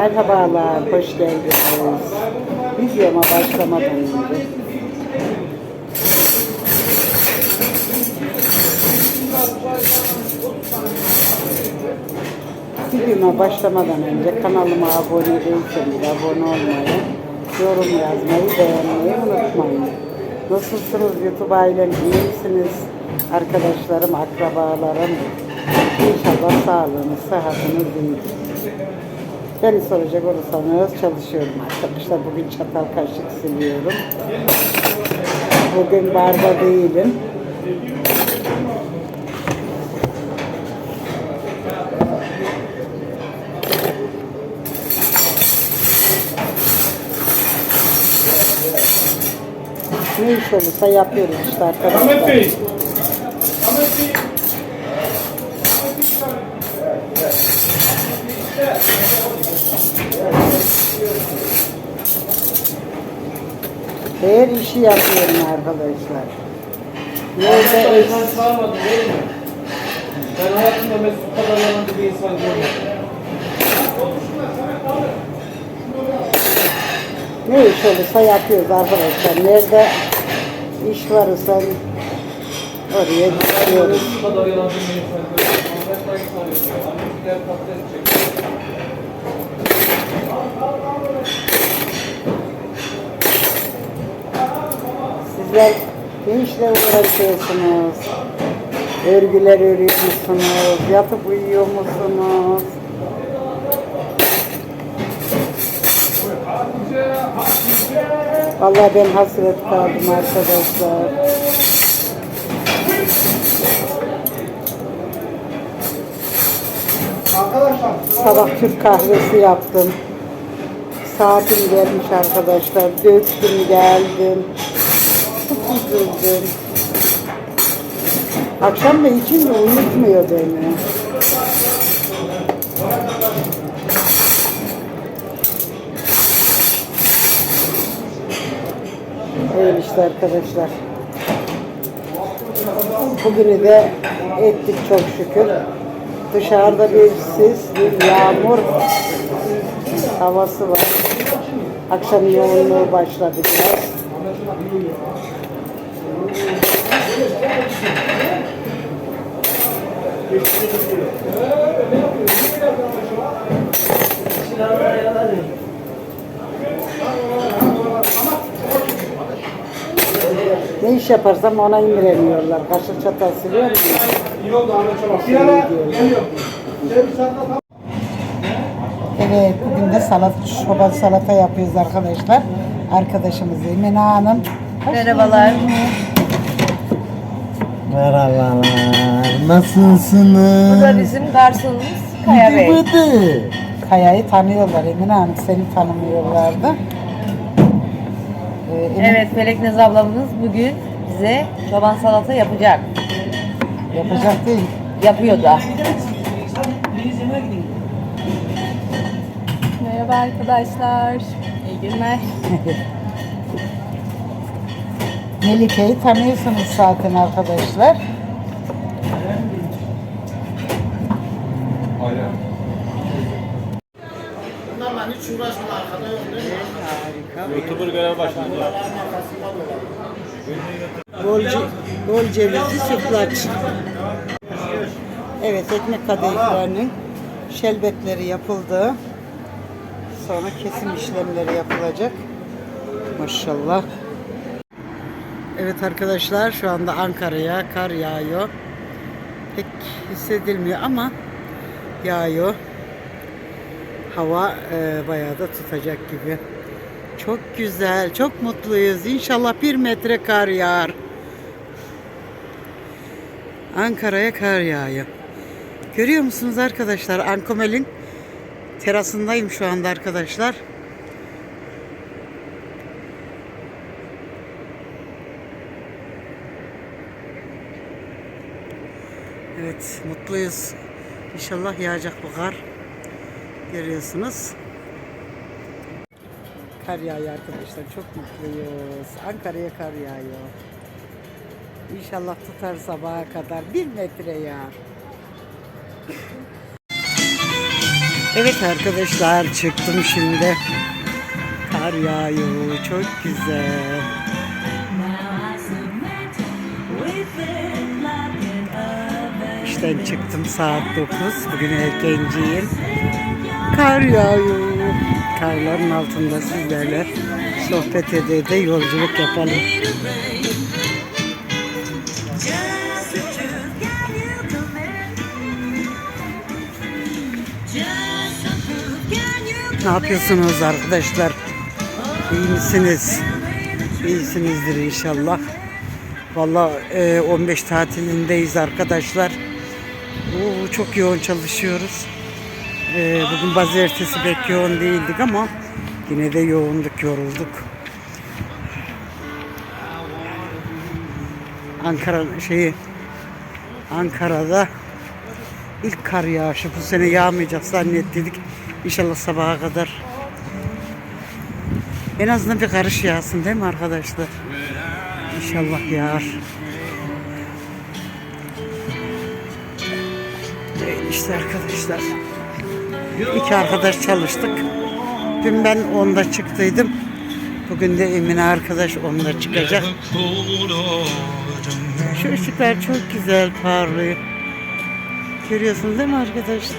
Merhabalar, hoş geldiniz. Videoma başlamadan önce Videoma başlamadan önce kanalıma abone değilseniz abone olmayı, yorum yazmayı, beğenmeyi unutmayın. Nasılsınız YouTube ailem, iyi misiniz? Arkadaşlarım, akrabalarım, İnşallah sağlığınız, sıhhatiniz iyidir. Beni soracak olursanız çalışıyorum arkadaşlar. Bugün çatal kaşık siliyorum. Bugün barda değilim. Ne iş olursa yapıyoruz işte Ahmet arkadaşlar. Bey. Her işi yapıyorum arkadaşlar. Nerede eş... insan çağırmadın değil mi? Ben hayatımda Mesut kadar yalancı bir insan görmedim. Ne iş olursa yapıyoruz arkadaşlar. Nerede iş varsa oraya gidiyoruz. Mesut kadar yalancı bir insan görmedim. Ahmet Dayı sanıyor. Ahmet diğer kapları çekiyor. Sizler ne işle uğraşıyorsunuz? Örgüler örüyor musunuz? Yatıp uyuyor musunuz? Vallahi ben hasret kaldım. Arkadaşlar. Sabah Türk kahvesi yaptım. Saatim gelmiş arkadaşlar. Döktüm geldim. Çok üzüldüm. Akşam da içince uyutmuyor beni. Öyle işte arkadaşlar. Bugünü de ettik çok şükür. Dışarıda bir sis, bir yağmur havası var. Akşam yoğunluğu başladı biraz. Ne iş yaparsam ona indiremiyorlar. Kaşık çatal siliyor Çabuk. Geliyor. Evet, bugün de salat, çoban salata yapıyoruz arkadaşlar. Arkadaşımız Emine Hanım. Hoş Merhabalar. geldiniz. Merhabalar. Bu Nasılsınız? da bizim garsonumuz Kaya Bey. Bıdı. Kaya'yı tanıyorlar Emine Hanım. Seni tanımıyorlardı. Ee, Emine Evet Feleknaz ablamız bugün bize çoban salata yapacak. Yapacak değil. Yapıyor da. Merhaba arkadaşlar. İyi günler. Melike'yi tanıyorsunuz zaten arkadaşlar. YouTuber görev başladı. Gol, ce- gol cevizi sütlaç. Evet ekmek kadayıflarının şerbetleri yapıldı. Sonra kesim işlemleri yapılacak. Maşallah. Evet arkadaşlar şu anda Ankara'ya kar yağıyor. Pek hissedilmiyor ama yağıyor. Hava e, bayağı da tutacak gibi. Çok güzel, çok mutluyuz. İnşallah bir metre kar yağar. Ankara'ya kar yağıyor. Görüyor musunuz arkadaşlar? Ankomel'in terasındayım şu anda arkadaşlar. Evet, mutluyuz. İnşallah yağacak bu kar. Görüyorsunuz. Kar yağıyor arkadaşlar. Çok mutluyuz. Ankara'ya kar yağıyor. İnşallah tutar sabaha kadar. Bir metre yağar. Evet arkadaşlar çıktım şimdi. Kar yağıyor çok güzel. İşten çıktım saat 9. Bugün erkenciyim. Kar yağıyor. Karların altında sizlerle sohbet ede de yolculuk yapalım. Ne yapıyorsunuz arkadaşlar? İyi misiniz? İyisinizdir inşallah. Vallahi e, 15 tatilindeyiz arkadaşlar. Oo, çok yoğun çalışıyoruz. E, bugün pazartesi pek yoğun değildik ama yine de yoğunduk, yorulduk. Ankara şeyi Ankara'da ilk kar yağışı bu sene yağmayacak zannettiydik. İnşallah sabaha kadar. En azından bir karış yağsın değil mi arkadaşlar? İnşallah yağar. İşte arkadaşlar. İki arkadaş çalıştık. Dün ben onda çıktıydım. Bugün de Emine arkadaş onda çıkacak. Şu ışıklar çok güzel parlıyor. Görüyorsunuz değil mi arkadaşlar?